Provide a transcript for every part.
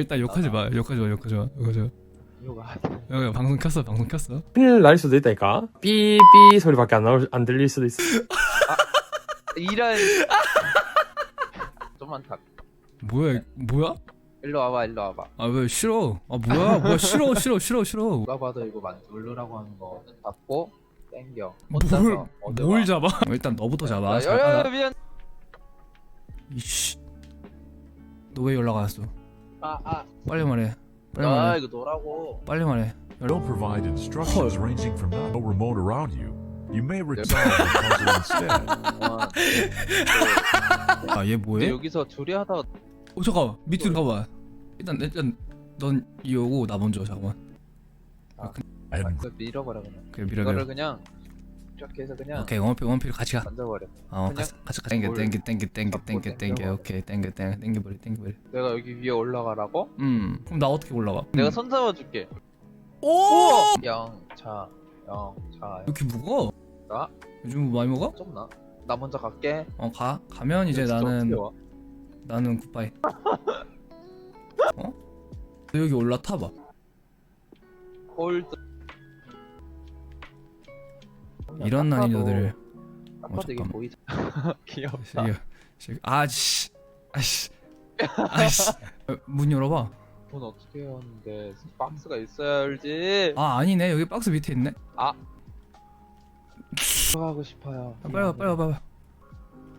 일단 욕하지 마 욕하지 마 욕하지 마 욕하지 마. 여기 방송 켰어 방송 켰어. 큰일 날 수도 있다니까. 삐삐 소리밖에 안 나올 안 들릴 수도 있어. 이런 좀만 탁 뭐야 뭐야? 일로 와봐 일로 와봐. 아 왜 싫어? 아 뭐야? 뭐야? 싫어 싫어 싫어 싫어. 누가 봐도 이거 만 누르라고 하는 거 잡고 땡겨. 뭘, 혼자서 어디 뭘 와. 잡아? 일단 너부터 잡아. 야, 잘 야, 야, 가라. 미안. 이씨. 너 왜 연락 안 왔어 아아 빨리 말해 빨리 아 말해 이거 너라고 빨리 말해 Don't provide instructions ranging from no remote around you. You may resolve the puzzle instead. 어, 아얘 근데 뭐해 여기서 둘이 하다가 어 잠깐 밑으로 가봐 일단 일단 넌 이오고 나 먼저 잠깐만 And 그 밀어버려 그냥 그래 밀어 이거를 밀어 그냥 이렇게 해서 그냥 오케이 원필 원필 같이 가. 던져버려. 어, 그냥 같이 같이 땡겨 뭘 땡겨 땡겨 땡겨 잡고 땡겨 땡겨. 땡겨봐. 오케이 땡겨 땡겨 땡겨 버려 땡겨 버려. 내가 여기 위에 올라가라고? 음 그럼 나 어떻게 올라가? 내가 손 잡아줄게. 오! 영차 영차. 이렇게 무거워? 나? 요즘 뭐 많이 먹어? 좀 나? 나 먼저 갈게. 어 가. 가면 이제 진짜 나는 어떻게 와? 나는 굿바이. 어? 너 여기 올라타봐. 홀드 이런 아까도- 난이도들. 아까도 이게 잠깐만. 보이잖아. 귀엽다. 이게 아씨 아씨 아씨. 어, 문 열어봐. 돈 어떻게 하는데? 박스가 있어야 알지. 아 아니네. 여기 박스 밑에 있네. 들어가고 싶어요. 아, 빨리 와 빨리 와 빨리 와.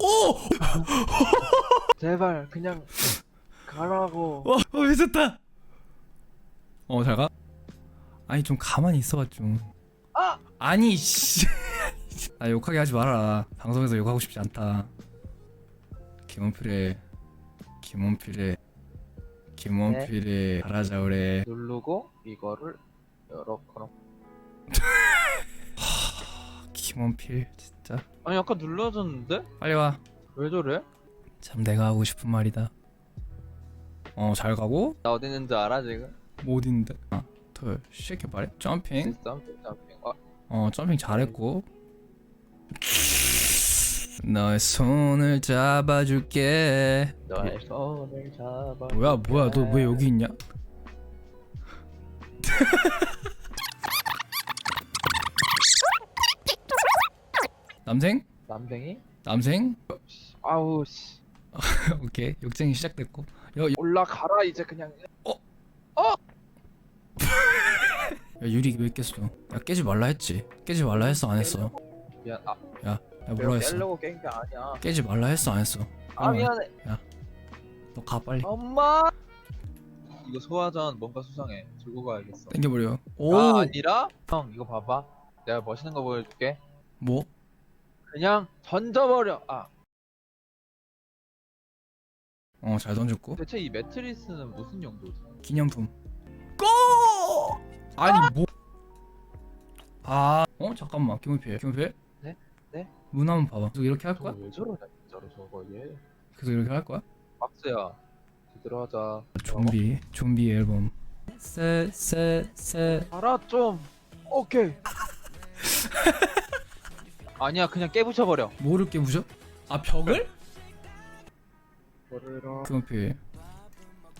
제발 그냥 가라고. 와, 어, 미쳤다. 어, 잘 가? 아니, 좀 가만히 있어봐, 좀. 아! 아니, 씨. 아, 욕하게 하지 마라. 방송에서 욕하고 싶지 않다. 김원필의, 김원필의, 김원필의, 가라자오래. 누르고 이거를 열어놓고 김원필, 진짜. 아니 아까 눌러줬는데? 빨리 와. 왜 저래? 참, 내가 하고 싶은 말이다. 어, 잘 가고? 나 어디 있는지 알아 지금? 뭐 어딘데? 하나, 둘, 쉐이크 말해. 점핑. 점핑 점핑 어, 어 점핑 잘했고 너의 손을 잡아줄게. 너의 손을 잡아 뭐야 뭐야 너 왜 여기 있냐? 남생? 남뱅이? 남생? 아우 씨. 오케이 욕쟁이 시작됐고. 야, 야, 올라가라 이제 그냥. 야 유리 왜 깼어? 야 깨지 말라 했지. 깨지 말라 했어 안 했어. 미안 아. 야 내가 뭐라 했어. 깨려고 깬 게 아니야. 깨지 말라 했어 안 했어. 아 미안해. 너 가 빨리. 엄마! 이거 소화전 뭔가 수상해. 들고 가야겠어. 땡겨버려. 아오 아니라? 형 이거 봐봐. 내가 멋있는 거 보여줄게. 뭐? 그냥 던져버려. 아. 어 잘 던졌고. 대체 이 매트리스는 무슨 용도지? 기념품. 고! 아니 뭐? 아, 어 잠깐만. 김우필, 김우필. 네? 네? 문 한번 봐봐. 계속 이렇게 할 거야? 왜 저러냐 진짜로 저거 얘 계속 이렇게 할 거야? 박스야 제대로 하자 좀비, 좀비 앨범. 세세세. 알아 좀 오케이 아니야 그냥 깨부셔버려 뭐를 깨부셔? 아 벽을? 버려라 김우필.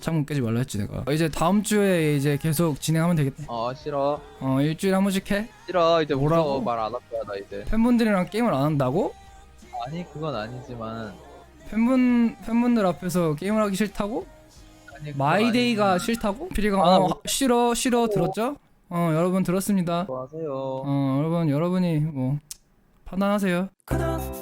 창문 깨지 말라 했지 내가. 어, 이제 다음 주에 이제 계속 진행하면 되겠다. 아 싫어 어 일주일에 한 번씩 해. 싫어 이제 뭐라고? 뭐라고 말안 할 거야 나 이제 팬분들이랑 게임을 안 한다고? 아니 그건 아니지만 팬분 팬분들 앞에서 게임을 하기 싫다고? 아니, 그건 마이데이가 아니지만 싫다고? 필이가 아, 어, 뭐- 싫어 싫어 들었죠? 어 여러분 들었습니다. 좋아하세요 어 여러분 여러분이 뭐 판단하세요. 구독